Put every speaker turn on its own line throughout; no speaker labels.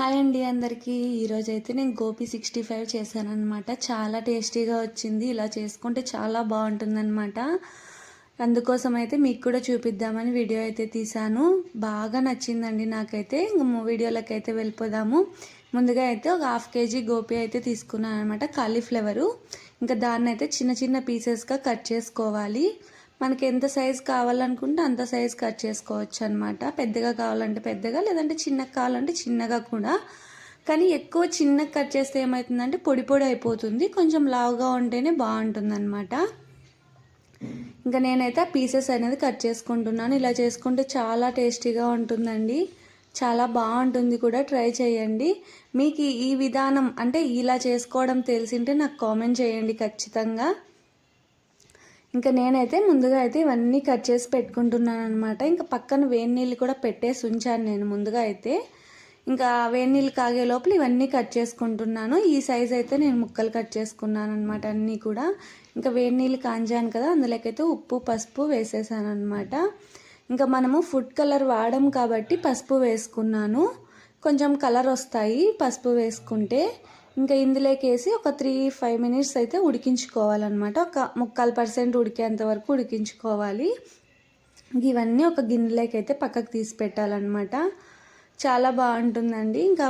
Hi అండి అందరికీ. ఈరోజు అయితే నేను గోపి సిక్స్టీ ఫైవ్ చేశాను అనమాట చాలా టేస్టీగా వచ్చింది. ఇలా చేసుకుంటే చాలా బాగుంటుందన్నమాట. అందుకోసం అయితే మీకు కూడా చూపిద్దామని వీడియో అయితే తీశాను. బాగా నచ్చిందండి నాకైతే. వీడియోలోకి అయితే వెళ్ళిపోదాము. ముందుగా అయితే ఒక హాఫ్ కేజీ గోపి అయితే తీసుకున్నాను అనమాట కాలీఫ్లవరు. ఇంకా దాన్ని అయితే చిన్న చిన్న పీసెస్గా కట్ చేసుకోవాలి. మనకి ఎంత సైజ్ కావాలనుకుంటే అంత సైజ్ కట్ చేసుకోవచ్చు అనమాట పెద్దగా కావాలంటే పెద్దగా లేదంటే చిన్నగా కావాలంటే చిన్నగా కూడా. కానీ ఎక్కువ చిన్నగా కట్ చేస్తే ఏమవుతుందంటే పొడి పొడి అయిపోతుంది. కొంచెం లావుగా ఉంటేనే బాగుంటుంది అనమాట ఇంకా నేనైతే ఆ పీసెస్ అనేది కట్ చేసుకుంటున్నాను. ఇలా చేసుకుంటే చాలా టేస్టీగా ఉంటుందండి. చాలా బాగుంటుంది కూడా. ట్రై చేయండి. మీకు ఈ విధానం అంటే ఇలా చేసుకోవడం తెలిసింటే నాకు కామెంట్ చేయండి ఖచ్చితంగా. ఇంకా నేనైతే ముందుగా అయితే ఇవన్నీ కట్ చేసి పెట్టుకుంటున్నాను అనమాట ఇంకా పక్కన వేడి నీళ్ళు కూడా పెట్టేసి ఉంచాను నేను ముందుగా అయితే. ఇంకా వేడి నీళ్ళు కాగే లోపల ఇవన్నీ కట్ చేసుకుంటున్నాను. ఈ సైజ్ అయితే నేను ముక్కలు కట్ చేసుకున్నాను అనమాట అన్నీ కూడా. ఇంకా వేడి నీళ్ళు కాంచాను కదా అందులోకైతే ఉప్పు పసుపు వేసేసాను అనమాట ఇంకా మనము ఫుడ్ కలర్ వాడము కాబట్టి పసుపు వేసుకున్నాను. కొంచెం కలర్ వస్తాయి పసుపు వేసుకుంటే. ఇంకా ఇందులోకి వేసి ఒక త్రీ ఫైవ్ మినిట్స్ అయితే ఉడికించుకోవాలన్నమాట. ఒక ముక్కాలు పర్సెంట్ ఉడికేంత వరకు ఉడికించుకోవాలి. ఇవన్నీ ఒక గిన్నెలోకి అయితే పక్కకు తీసి పెట్టాలన్నమాట. చాలా బాగుంటుందండి. ఇంకా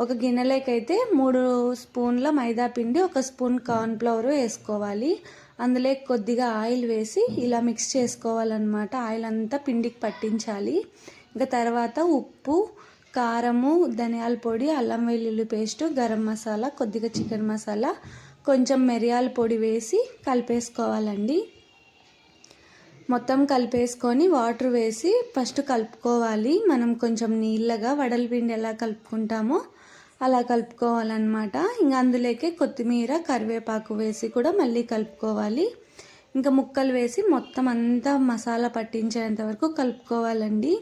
ఒక గిన్నెలోకి అయితే మూడు స్పూన్ల మైదా పిండి ఒక స్పూన్ కార్న్ఫ్లవర్ వేసుకోవాలి. అందులో కొద్దిగా ఆయిల్ వేసి ఇలా మిక్స్ చేసుకోవాలన్నమాట. ఆయిల్ అంతా పిండికి పట్టించాలి. ఇంకా తర్వాత ఉప్పు కారము ధనియాల పొడి అల్లం వెల్లుల్లి పేస్టు గరం మసాలా కొద్దిగా చికెన్ మసాలా కొంచెం మిరియాల పొడి వేసి కలిపేసుకోవాలండి. మొత్తం కలిపేసుకొని వాటర్ వేసి ఫస్ట్ కలుపుకోవాలి. మనం కొంచెం నీళ్ళగా వడల పిండి ఎలా కలుపుకుంటామో అలా కలుపుకోవాలన్నమాట. ఇంకా అందులోకి కొత్తిమీర కరివేపాకు వేసి కూడా మళ్ళీ కలుపుకోవాలి. ఇంకా ముక్కలు వేసి మొత్తం అంతా మసాలా పట్టించేంత వరకు కలుపుకోవాలండి.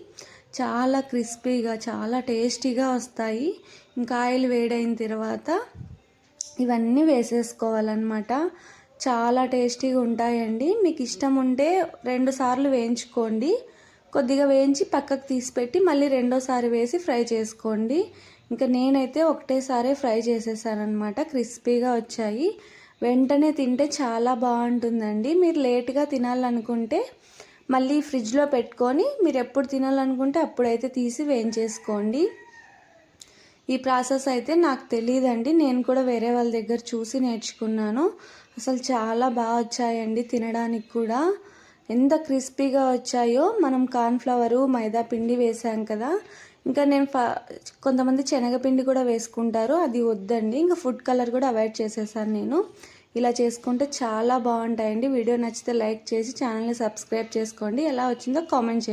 చాలా క్రిస్పీగా చాలా టేస్టీగా వస్తాయి. ఇంకా ఆయిల్ వేడైన తర్వాత ఇవన్నీ వేసేసుకోవాలన్నమాట. చాలా టేస్టీగా ఉంటాయండి. మీకు ఇష్టం ఉంటే రెండు సార్లు వేయించుకోండి. కొద్దిగా వేయించి పక్కకు తీసిపెట్టి మళ్ళీ రెండోసారి వేసి ఫ్రై చేసుకోండి. ఇంకా నేనైతే ఒకటేసారి ఫ్రై చేసేసానమాట క్రిస్పీగా వచ్చాయి. వెంటనే తింటే చాలా బాగుంటుందండి. మీరు లేట్గా తినాలనుకుంటే మళ్ళీ ఫ్రిడ్జ్లో పెట్టుకొని మీరు ఎప్పుడు తినాలనుకుంటే అప్పుడైతే తీసి వేయించేసుకోండి. ఈ ప్రాసెస్ అయితే నాకు తెలియదండి నేను కూడా వేరే వాళ్ళ దగ్గర చూసి నేర్చుకున్నాను. అసలు చాలా బాగా వచ్చాయండి తినడానికి కూడా. ఎంత క్రిస్పీగా వచ్చాయో. మనం కార్న్ఫ్లవరు మైదా పిండి వేసాం కదా. ఇంకా నేను ఫ కొంతమంది శనగపిండి కూడా వేసుకుంటారు. అది వద్దండి. ఇంకా ఫుడ్ కలర్ కూడా అవాయిడ్ చేసేసాను నేను. ఇలా చేసుకుంటే చాలా బాగుంటాయండి. వీడియో నచ్చితే లైక్ చేసి ఛానల్ని సబ్స్క్రైబ్ చేసుకోండి. ఎలా వచ్చిందో కామెంట్ చేయండి.